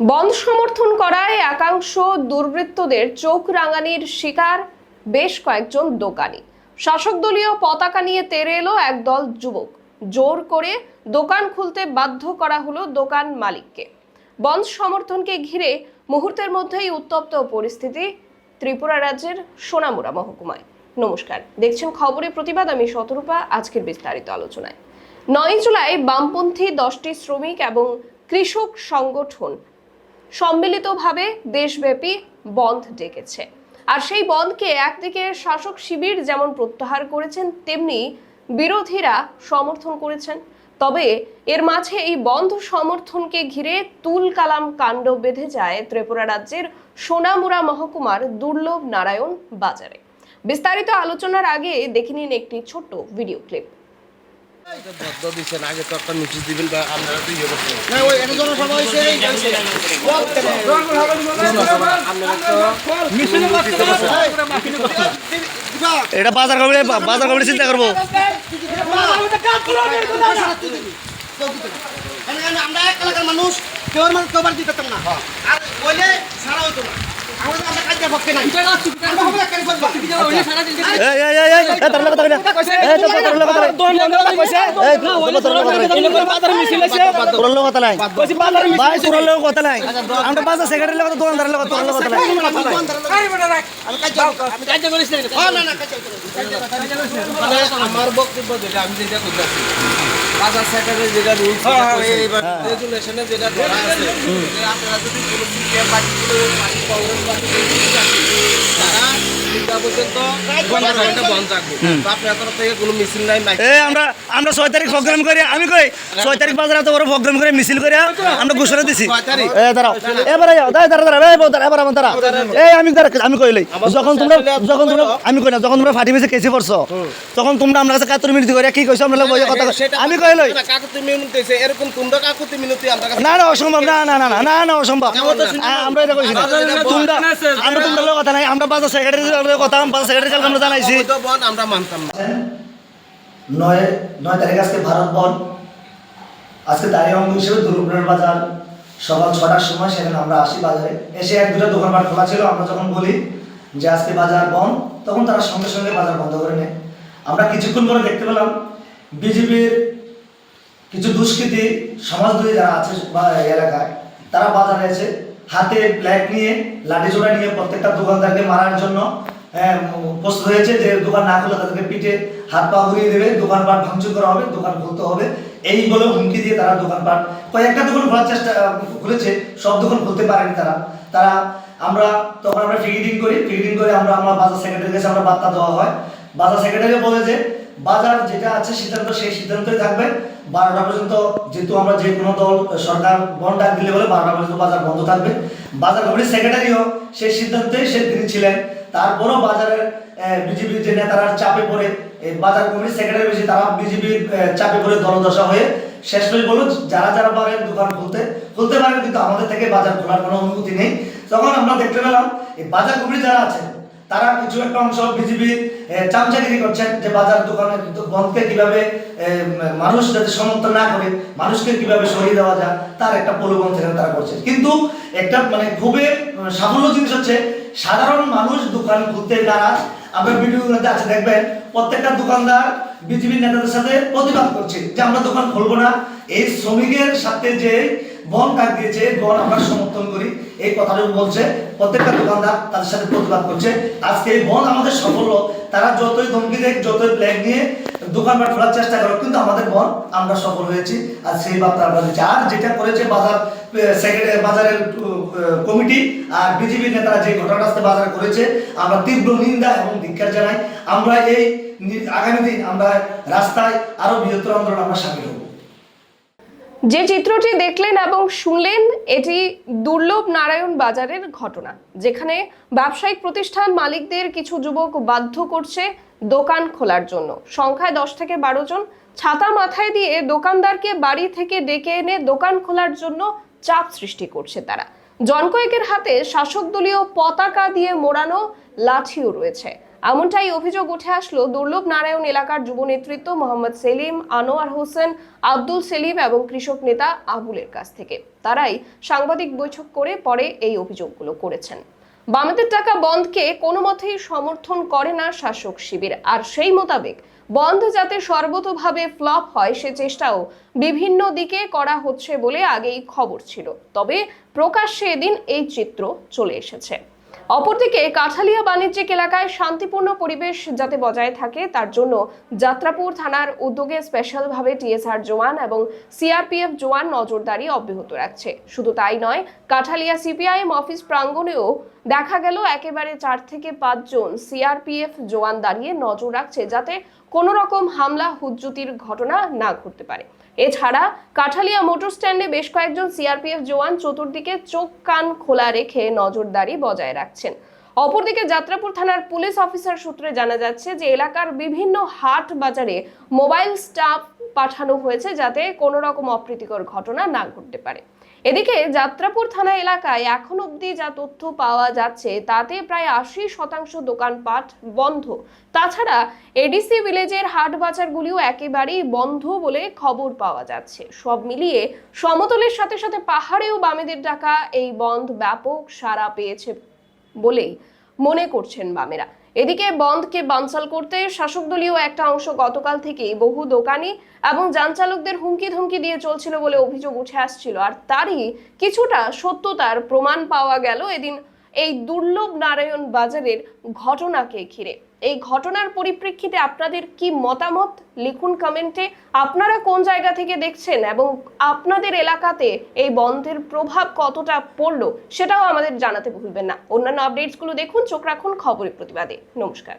বন্ধ সমর্থন করায় একাংশ দুর্বৃত্তদের চোখ রাঙানির শিকার বেশ কয়েকজন দোকানি। শাসক দলীয় পতাকা নিয়ে তেরে এলো একদল যুবক। জোর করে দোকান খুলতে বাধ্য করা হলো দোকান মালিককে। বন্ধ সমর্থনকে ঘিরে মুহূর্তের মধ্যেই উত্তপ্ত পরিস্থিতি। ত্রিপুরা রাজ্যের সোনামুড়া মহকুমায়। নমস্কার, দেখছেন খবরে প্রতিবাদ। আমি শতরূপা, আজকের বিস্তারিত আলোচনায়। নয় জুলাই বামপন্থী দশটি শ্রমিক এবং কৃষক সংগঠন সম্মিলিতভাবে দেশব্যাপী বন্ধ ডেকেছে। আর সেই বন্ধকে একদিকে শাসক শিবির যেমন প্রত্যাহার করেছেন, তেমনি বিরোধীরা সমর্থন করেছেন। তবে এর মাঝে এই বন্ধ সমর্থনকে ঘিরে তুল কালাম কাণ্ড বেঁধে যায় ত্রিপুরা রাজ্যের সোনামুড়া মহকুমার দুর্লভ নারায়ণ বাজারে। বিস্তারিত আলোচনার আগে দেখে নিন একটি ছোট্ট ভিডিও ক্লিপ। এটা বাজার কমিটি বাজার কমিটি চিন্তা করব। আমরা এক এলাকার মানুষ, কেউ কেউ দিতে না। আর বলে সারা হইতো না। আমরা বক্তব্য আমি যেটা করতেছি। বাজার সেক্টরে যেটা রুলস রেগুলেশনে যেটা করা আছে আপনারা যদি কোনো সিপিএম পার্টি কংগ্রেস পার্টি তারা আমরা আমরা ছয় তারিখ প্রোগ্রাম করি। আমি কই ছয় তারিখ বাজারে এত বড় প্রোগ্রাম করে মিছিল করে আমরা ঘোষণা দিছি। এ দাঁড়াও। এবারে দাঁড়া দাঁড়া দাঁড়া এই দাঁড়া এবার আমার দাঁড়া এই আমি আমি কইলাই যখন তোমরা যখন তোমরা আমি কই না যখন তোমরা ফাটি মেসে কেসে পড়ছো তখন তোমরা আমরা কাছে কাতর মিনতি করে কি কইছো? আমরা বইয়া কথা আমি কইলাই কাকুতি মিনতি এরকম তোমরা কাকুতি মিনতি আমরা না না অসম্ভব না না না না না না অসম্ভব। আমরা এটা কইছি না। তোমরা আমরা তোমরা কথা নাই আমরা বাজার সেক্রেটারি কথা বাজার সেক্রেটারি আমরা জানাইছি। আমরা মানতাম না। নয় নয় তারিখ আজকে ভারত বন। আজকে তারই অঙ্গ হিসেবে দুর্গাপুরের বাজার সকাল ছটার সময় সেখানে আমরা আসি বাজারে। এসে এক দুটো দোকানপাট খোলা ছিল আমরা যখন বলি যে আজকে বাজার বন্ধ তখন তারা সঙ্গে সঙ্গে বাজার বন্ধ করে নেয়। আমরা কিছুক্ষণ পরে দেখতে পেলাম বিজেপির কিছু দুষ্কৃতী সমাজদ্রোহী যারা আছে বা এলাকায় তারা বাজারে এসে হাতে ব্ল্যাক নিয়ে লাঠি জোড়া নিয়ে প্রত্যেকটা দোকানদারকে মারার জন্য প্রস্তুত হয়েছে যে দোকান না খুলে তাদেরকে পিঠে হাত পা ঘুরিয়ে দেবে, দোকানপাট ভাঙচুর করা হবে, দোকান খুলতে হবে। এই বলে হুমকি দিয়ে তারা দোকানপাট, কয়েকটা দোকান খোলার চেষ্টা, খুলেছে, সব দোকান খুলতে পারেনি তারা। তারা আমরা, তখন আমরা ফিগিডিং করি ফিগিডিং করে আমরা, আমার বাজার সেক্রেটারির কাছে আমরা বার্তা দেওয়া হয়। বাজার সেক্রেটারি বলে যে, বাজার যেটা আছে সিদ্ধান্ত, সেই সিদ্ধান্তই থাকবে। বারোটা পর্যন্ত যেহেতু আমরা যে কোনো দল, সরকার বন্ড ডাক দিলে বলে বারোটা পর্যন্ত বাজার বন্ধ থাকবে। বাজার কমিটির সেক্রেটারিও সেই সিদ্ধান্তেই সে তিনি ছিলেন। তারপরও বাজারের বিজেপির যে নেতারা চাপে পড়ে বাজার কমিটির সেক্রেটারি বেশি, তারা বিজেপির চাপে পড়ে দলদশা হয়ে শেষ পেশ বলল যারা যারা পারেন দোকান খুলতে খুলতে পারেন, কিন্তু আমাদের থেকে বাজার খোলার কোনো অনুমতি নেই। তখন আমরা দেখতে পেলাম এই বাজার কমিটি যারা আছেন, তারা কিছু একটা অংশ বিজেপি চামচাগিরি করছেন যে বাজার দোকানে বন্ধকে কীভাবে মানুষ যাতে সমর্থন না করে, মানুষকে কীভাবে সরিয়ে দেওয়া যায়, তার একটা প্রলোভন সেখানে তারা করছে কিন্তু একটা মানে খুবই সাফল্য জিনিস হচ্ছে সাধারণ মানুষ দোকান খুলতে নারাজ আমরা ভিডিওগুলোতে আছে, দেখবেন প্রত্যেকটা দোকানদার বিজেপির নেতাদের সাথে প্রতিবাদ করছে যে আমরা দোকান খুলবো না। এই শ্রমিকের সাথে যে বন ডাক দিয়েছে, বন আমরা সমর্থন করি, এই কথাটা বলছে। প্রত্যেকটা দোকানদার তাদের সাথে প্রতিবাদ করছে। আজকে এই বন আমাদের সফল তারা যতই ধমকি দেখ, যতই প্ল্যান নিয়ে দোকানপাট খোলার চেষ্টা করে, কিন্তু আমাদের মন, আমরা সফল হয়েছি। আর সেই বার্তা আমরা দিচ্ছি। আর যেটা করেছে বাজার বাজারের কমিটি, আর বিজেপি নেতারা যে আজকে বাজারে করেছে, আমরা তীব্র নিন্দা এবং ধিক্ষার জানাই। আমরা এই আগামী দিন আমরা রাস্তায় আরও বৃহত্তর আন্দোলন আমরা সামিল হব। যে চিত্রটি দেখলেন এবং শুনলেন, এটি দুর্লভ নারায়ণ বাজারের ঘটনা, যেখানে ব্যবসায়িক প্রতিষ্ঠান মালিকদের কিছু যুবক বাধ্য করছে দোকান খোলার জন্য। সংখ্যায় দশ থেকে বারো জন। ছাতা মাথায় দিয়ে দোকানদারকে বাড়ি থেকে ডেকে এনে দোকান খোলার জন্য চাপ সৃষ্টি করছে তারা। জনকয়েকের হাতে শাসক দলীয় পতাকা দিয়ে মোড়ানো লাঠিও রয়েছে। এমনটাই অভিযোগ উঠে আসলো দুর্লভ নারায়ণ এলাকার যুব নেতৃত্ব মোহাম্মদ সেলিম, আনোয়ার হোসেন, আব্দুল সেলিম এবং কৃষক নেতা আবুলের কাছ থেকে। তারাই সাংবাদিক বৈঠক করে পরে এই অভিযোগগুলো করেছেন। বামেদের টাকা বন্ধকে কোনো মতেই সমর্থন করে না শাসক শিবির। আর সেই মোতাবেক বন্ধ যাতে সর্বতোভাবে ফ্লপ হয়, সে চেষ্টাও বিভিন্ন দিকে করা হচ্ছে বলে আগেই খবর ছিল। তবে প্রকাশ্যে এদিন এই চিত্র চলে এসেছে। অপরদিকে কাঠালিয়া বাণিজ্যিক এলাকায় শান্তিপূর্ণ পরিবেশ যাতে বজায় থাকে, তার জন্য যাত্রাপুর থানার উদ্যোগে স্পেশালভাবে টিএসআর জওয়ান এবং সিআরপিএফ জোয়ান নজরদারি অব্যাহত রাখছে। শুধু তাই নয়, কাঠালিয়া সিপিআইএম অফিস প্রাঙ্গণেও দেখা গেল একেবারে চার থেকে পাঁচজন সিআরপিএফ জওয়ান দাঁড়িয়ে নজর রাখছে যাতে কোনো রকম হামলা হুজ্জুতির ঘটনা না ঘটতে পারে। এছাড়া কাঠালিয়া মোটর স্ট্যান্ডে বেশ কয়েকজন সিআরপিএফ জওয়ান চতুর্দিকে চোখ কান খোলা রেখে নজরদারি বজায় রাখছেন। অপরদিকে যাত্রাপুর থানার পুলিশ অফিসার সূত্রে জানা যাচ্ছে যে এলাকার বিভিন্ন হাট বাজারে মোবাইল স্টাফ পাঠানো হয়েছে যাতে কোনো রকম অপ্রীতিকর ঘটনা না ঘটতে পারে। এদিকে যাত্রাপুর থানা এলাকায় এখন অবধি যা তথ্য পাওয়া যাচ্ছে, তাতে প্রায় আশি শতাংশ দোকানপাট বন্ধ। তাছাড়া এডিসি ভিলেজের হাট বাজারগুলিও একেবারেই বন্ধ বলে খবর পাওয়া যাচ্ছে। সব মিলিয়ে সমতলের সাথে সাথে পাহাড়েও বামেদের ডাকা এই বন্ধ ব্যাপক সাড়া পেয়েছে বলেই মনে করছেন বামেরা। এদিকে বন্ধকে বানচাল করতে শাসক দলীয় একটা অংশ গতকাল থেকেই বহু দোকানি এবং যানচালকদের হুমকি ধমকি দিয়ে চলছিল বলে অভিযোগ উঠে আসছিল। আর তারই কিছুটা সত্যতার প্রমাণ পাওয়া গেল এদিন এই দুর্লভ নারায়ণ বাজারের ঘটনাকে ঘিরে। এই ঘটনার পরিপ্রেক্ষিতে আপনাদের কি মতামত? লিখুন কমেন্টে আপনারা কোন জায়গা থেকে দেখছেন এবং আপনাদের এলাকাতে এই বন্ধের প্রভাব কতটা পড়ল, সেটাও আমাদের জানাতে ভুলবেন না। অন্যান্য আপডেটসগুলো দেখুন, চোখ রাখুন খবরের প্রতিবাদে। নমস্কার।